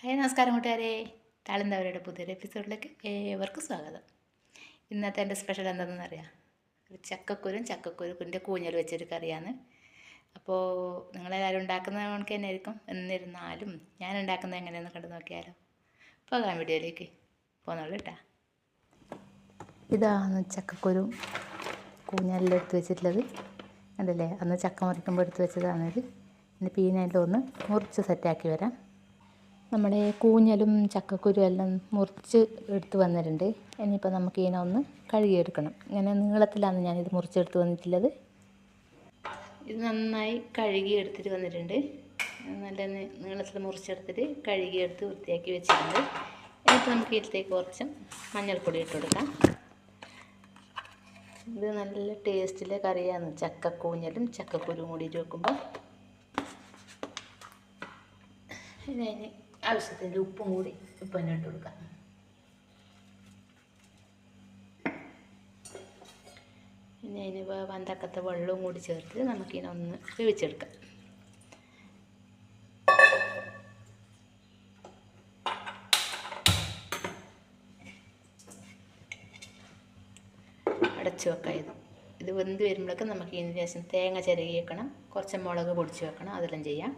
Hi നമസ്കാരം കൂട്ടുകാരെ. താളന്തവരുടെ പുതിയൊരു എപ്പിസോഡിലേക്ക് ഏവർക്കും സ്വാഗതം. ഇന്നത്തെ എന്റെ സ്പെഷ്യൽ എന്താണെന്ന് അറിയാം? ഒരു ചക്കക്കുരും ചക്കക്കുരുക്കിന്റെ കൂഞ്ഞൽ വെച്ചൊരു കറിയാണ്. അപ്പോൾ നിങ്ങളെല്ലാവരും ഉണ്ടാക്കുന്ന കണക്ക് തന്നെ ആയിരിക്കും എന്നിരുന്നാലും ഞാൻ ഉണ്ടാക്കുന്നത് എങ്ങനെയാണെന്ന് കണ്ടു നോക്കിയാലോ. പോകാം വീഡിയോയിലേക്ക്. പോന്നോളൂ കേട്ടാ. ഇതാണ് ചക്കക്കുരു കൂഞ്ഞാലിലെടുത്ത് വെച്ചിട്ടുള്ളത്. കണ്ടില്ലേ? അന്ന് ചക്ക മുറിക്കുമ്പോൾ എടുത്ത് വെച്ചതാണിത്. ഇനി പീനയിലൊന്ന് മുറിച്ച് സെറ്റാക്കി വരാം. നമ്മുടെ കൂഞ്ഞലും ചക്കക്കുരു എല്ലാം മുറിച്ച് എടുത്ത് വന്നിട്ടുണ്ട്. ഇനിയിപ്പോൾ നമുക്ക് ഇതിനെ ഒന്ന് കഴുകിയെടുക്കണം. ഇങ്ങനെ നീളത്തിലാണ് ഞാനിത് മുറിച്ചെടുത്ത് വന്നിട്ടുള്ളത്. ഇത് നന്നായി കഴുകി എടുത്തിട്ട് വന്നിട്ടുണ്ട്. നല്ല നീളത്തിൽ മുറിച്ചെടുത്തിട്ട് കഴുകിയെടുത്ത് വൃത്തിയാക്കി വെച്ചിട്ടുണ്ട്. ഇനിയിപ്പോൾ നമുക്ക് ഇതിലേക്ക് കുറച്ച് മഞ്ഞൾപ്പൊടി ഇട്ട് കൊടുക്കാം. ഇത് നല്ല ടേസ്റ്റിലെ കറിയാണ്. ചക്കക്കൂഞ്ഞലും ചക്കക്കുരു കൂടിയിട്ട് വെക്കുമ്പോൾ ഇനി അതിന് ആവശ്യത്തിന് ഉപ്പും കൂടി ഉപ്പ് തന്നെ ഇട്ട് കൊടുക്കാം. ഇനി അതിന് വന്തക്കത്തെ വെള്ളവും കൂടി ചേർത്ത് നമുക്കിനൊന്ന് വേവിച്ചെടുക്കാം. അടച്ചു വെക്കാം ഇത്. ഇത് വെന്ത് വരുമ്പോഴൊക്കെ നമുക്ക് ഇതിന് ശേഷം തേങ്ങ ചിരകി വെക്കണം കുറച്ച് മുളക് പൊടിച്ച് വെക്കണം. അതെല്ലാം ചെയ്യാം.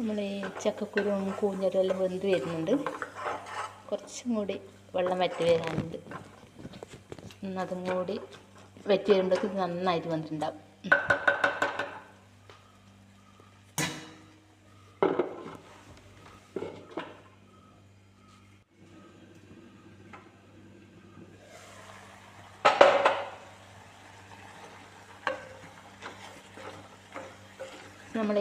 നമ്മൾ ഈ ചക്കക്കുരുവും എല്ലാം വെന്ത് വരുന്നുണ്ട്. കുറച്ചും കൂടി വെള്ളം വറ്റി വരാനുണ്ട്. അതും കൂടി വറ്റി വരുമ്പോഴേക്കും നന്നായിട്ട് വന്നിട്ടുണ്ടാവും. നമ്മൾ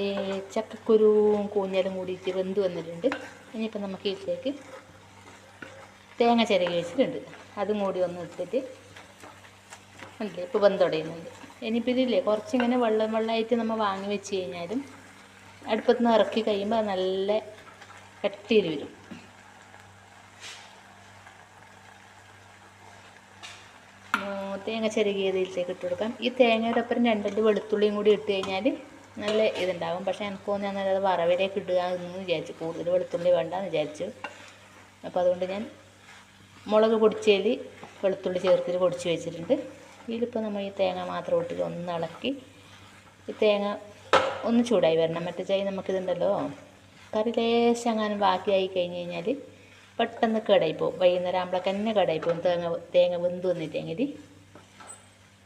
ചക്കക്കുരുവും കൂഞ്ഞലും കൂടിയിട്ട് വെന്ത് വന്നിട്ടുണ്ട്. ഇനിയിപ്പോൾ നമുക്ക് ഇതിലേക്ക് തേങ്ങ ചിരകി വെച്ചിട്ടുണ്ട്. അതും കൂടി ഒന്ന് ഇട്ടിട്ട് അല്ലേ ഇപ്പോൾ വെന്ത് തുടങ്ങുന്നുണ്ട് ഇനിയിപ്പോൾ ഇതില്ലേ കുറച്ചിങ്ങനെ വെള്ളം വെള്ളമായിട്ട് നമ്മൾ വാങ്ങി വെച്ച് കഴിഞ്ഞാലും അടുപ്പത്ത് നിന്ന് ഇറക്കി കഴിയുമ്പോൾ നല്ല കട്ടിയിൽ വരും. തേങ്ങ ചിരകിയതിലേക്ക് ഇട്ട് കൊടുക്കാം. ഈ തേങ്ങയുടെ ഒപ്പം രണ്ടല്ലി വെളുത്തുള്ളിയും കൂടി ഇട്ട് കഴിഞ്ഞാൽ നല്ല ഇതുണ്ടാകും പക്ഷേ എനിക്ക് ഞാൻ അത് വറവിലേക്ക് ഇടുക എന്ന് വിചാരിച്ചു. കൂടുതൽ വെളുത്തുള്ളി വേണ്ടെന്ന് വിചാരിച്ചു. അപ്പോൾ അതുകൊണ്ട് ഞാൻ മുളക് പൊടിച്ചതിൽ വെളുത്തുള്ളി ചേർത്തിട്ട് പൊടിച്ച് വെച്ചിട്ടുണ്ട്. ഇതിലിപ്പോൾ നമ്മൾ ഈ തേങ്ങ മാത്രം ഇട്ടിട്ട് ഒന്ന് ഇളക്കി ഈ തേങ്ങ ഒന്ന് ചൂടായി വരണം. മറ്റേ ചായ നമുക്കിതുണ്ടല്ലോ. കറി ലേശം അങ്ങനെ ബാക്കിയായി കഴിഞ്ഞ് കഴിഞ്ഞാൽ പെട്ടെന്ന് കേടായി പോകും. വൈകുന്നേരം ആകുമ്പോഴേക്ക് തന്നെ കേടായി പോകും. തേങ്ങ തേങ്ങ വെന്ത് വന്നിട്ടെങ്കിൽ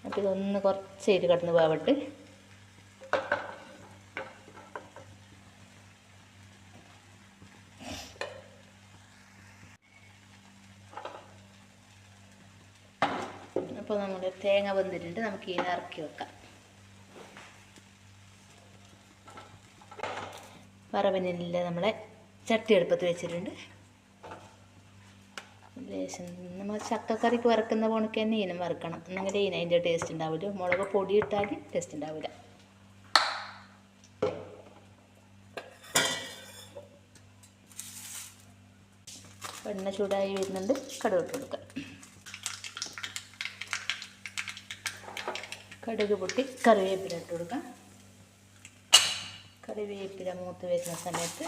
അപ്പോൾ ഇതൊന്ന് കുറച്ച് ഇത് കിടന്ന് പോവട്ട് അപ്പോൾ നമ്മൾ തേങ്ങ വന്നിട്ടുണ്ട് നമുക്ക് ഇതിനെ ഇറക്കി വെക്കാം. പറവനില്ല നമ്മളെ ചട്ടി എടുപ്പത്ത് വെച്ചിട്ടുണ്ട്. ലേശം നമ്മൾ ചക്കക്കറിക്ക് വറക്കുന്ന പോണക്ക് തന്നെ ഇനം വറുക്കണം. എന്നെങ്കിൽ ഇനം അതിന്റെ ടേസ്റ്റ് ഉണ്ടാവില്ല. മുളക് പൊടി ഇട്ടാൽ ടേസ്റ്റ് ഉണ്ടാവില്ല. എണ്ണ ചൂടായി വരുന്നുണ്ട്. കടുവിട്ട് ഇട്ട് കടുക് പൊട്ടി കറിവേപ്പില ഇട്ട് കൊടുക്കാം. കറിവേപ്പില മൂത്ത് വരുന്ന സമയത്ത്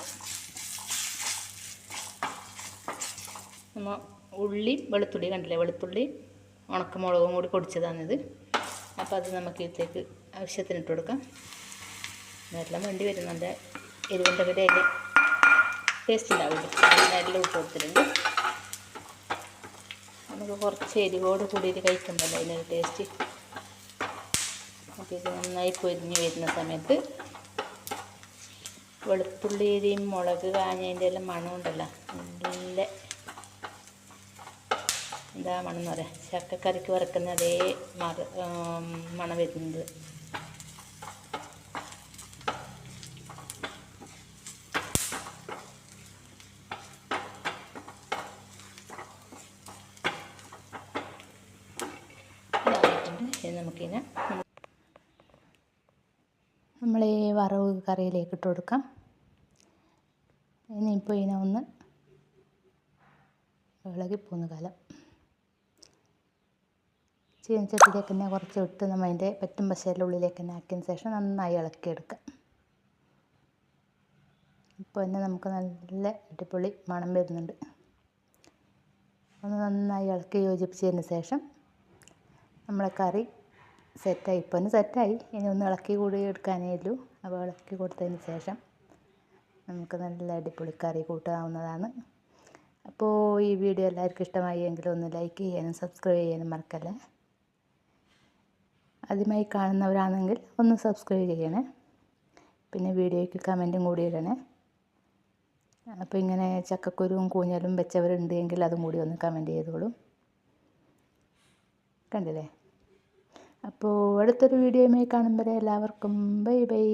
നമ്മൾ ഉള്ളി വെളുത്തുള്ളി കണ്ടില്ലേ? വെളുത്തുള്ളി ഉണക്കമുളകും കൂടി പൊടിച്ചതാണിത്. അപ്പോൾ അത് നമുക്ക് ഇതിലേക്ക് ആവശ്യത്തിന് ഇട്ട് കൊടുക്കാം. വെള്ളം വേണ്ടി വരും നല്ല എരിവിന്റെ കൂടെ അതിൽ ടേസ്റ്റ് ഉണ്ടാവില്ല? നല്ല ഉപ്പ് കൊടുത്തിട്ടുണ്ട് നമുക്ക് കുറച്ച് എരിവോട് കൂടിയിട്ട് കഴിക്കുമ്പോൾ അതിനൊരു ടേസ്റ്റ് അപ്പോൾ ഇത് നന്നായി പൊരിഞ്ഞ് വരുന്ന സമയത്ത് വെളുത്തുള്ളിയും മുളക് കാഞ്ഞതിന്റെ എല്ലാം മണമുണ്ടല്ലോ നല്ല എന്താ മണം എന്ന് പറയാം? ചക്കക്കറിക്ക് വറക്കുന്ന അതേ മറ മണം വരുന്നത്. നമുക്കിതിനെ നമ്മൾ ഈ വറവ് കറിയിലേക്ക് ഇട്ട് കൊടുക്കാം. ഇനി ഇനിയിപ്പോൾ ഇതിനെ ഒന്ന് ഇളകിപ്പോകുന്ന കാലം. ചീനച്ചട്ടിയിലേക്ക് തന്നെ കുറച്ച് ഇട്ട് നമ്മൾ അതിന്റെ പറ്റും പശയുടെ ഉള്ളിലേക്ക് തന്നെ ആക്കിയതിന് ശേഷം നന്നായി ഇളക്കിയെടുക്കാം. ഇപ്പോൾ തന്നെ നമുക്ക് നല്ല അടിപൊളി മണം വരുന്നുണ്ട്. ഒന്ന് നന്നായി ഇളക്കി യോജിപ്പിച്ചതിന് ശേഷം നമ്മളെ കറി സെറ്റായി. ഇപ്പോൾ ഒന്ന് സെറ്റായി. ഇനി ഒന്ന് ഇളക്കി കൂടി എടുക്കാനേ ഉള്ളൂ. അപ്പോൾ ഇളക്കി കൊടുത്തതിന് ശേഷം നമുക്ക് നല്ല അടിപൊളി കറി കൂട്ടാവുന്നതാണ്. അപ്പോൾ ഈ വീഡിയോ എല്ലാവർക്കും ഇഷ്ടമായി എങ്കിൽ ഒന്ന് ലൈക്ക് ചെയ്യാനും സബ്സ്ക്രൈബ് ചെയ്യാനും മറക്കല്ലേ? ആദ്യമായി കാണുന്നവരാണെങ്കിൽ ഒന്ന് സബ്സ്ക്രൈബ് ചെയ്യണേ. പിന്നെ വീഡിയോയ്ക്ക് കമന്റും കൂടി ഇടണേ. അപ്പോൾ ഇങ്ങനെ ചക്കക്കുരുവും കൂഞ്ഞലും വെച്ചവരുണ്ട് എങ്കിൽ അതും കൂടി ഒന്ന് കമന്റ് ചെയ്തോളൂ. കണ്ടില്ലേ? അപ്പോൾ അടുത്തൊരു വീഡിയോയുമായി വരെ എല്ലാവർക്കും ബൈ ബൈ.